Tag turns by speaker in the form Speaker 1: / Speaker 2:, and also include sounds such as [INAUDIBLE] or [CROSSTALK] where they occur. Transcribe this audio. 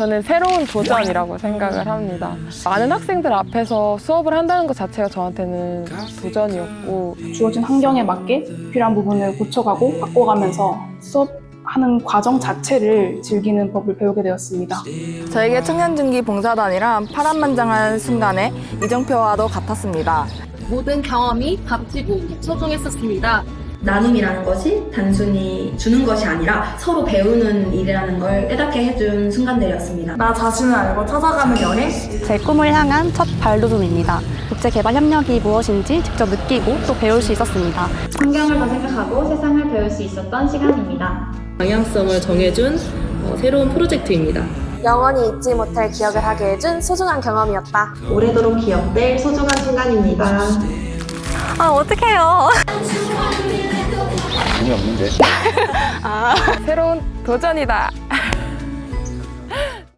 Speaker 1: 저는 새로운 도전이라고 생각을 합니다. 많은 학생들 앞에서 수업을 한다는 것 자체가 저한테는 도전이었고
Speaker 2: 주어진 환경에 맞게 필요한 부분을 고쳐가고 바꿔가면서 수업하는 과정 자체를 즐기는 법을 배우게 되었습니다.
Speaker 3: 저에게 청년중기 봉사단이란 파란만장한 순간에 이정표와도 같았습니다.
Speaker 4: 모든 경험이 값지고 소중했었습니다.
Speaker 5: 나눔이라는 것이 단순히 주는 것이 아니라 서로 배우는 일이라는 걸 깨닫게 해준 순간들이었습니다.
Speaker 6: 나 자신을 알고 찾아가는 여행?
Speaker 7: 제 꿈을 향한 첫 발돋움입니다. 국제개발 협력이 무엇인지 직접 느끼고 또 배울 수 있었습니다.
Speaker 8: 환경을 더 생각하고 세상을 배울 수 있었던 시간입니다.
Speaker 9: 방향성을 정해준 어, 새로운 프로젝트입니다.
Speaker 10: 영원히 잊지 못할 기억을 하게 해준 소중한 경험이었다.
Speaker 5: 오래도록 기억될 소중한 순간입니다.
Speaker 7: 아, 어떡해요. [LAUGHS] [LAUGHS]
Speaker 1: 새로운 도전이다.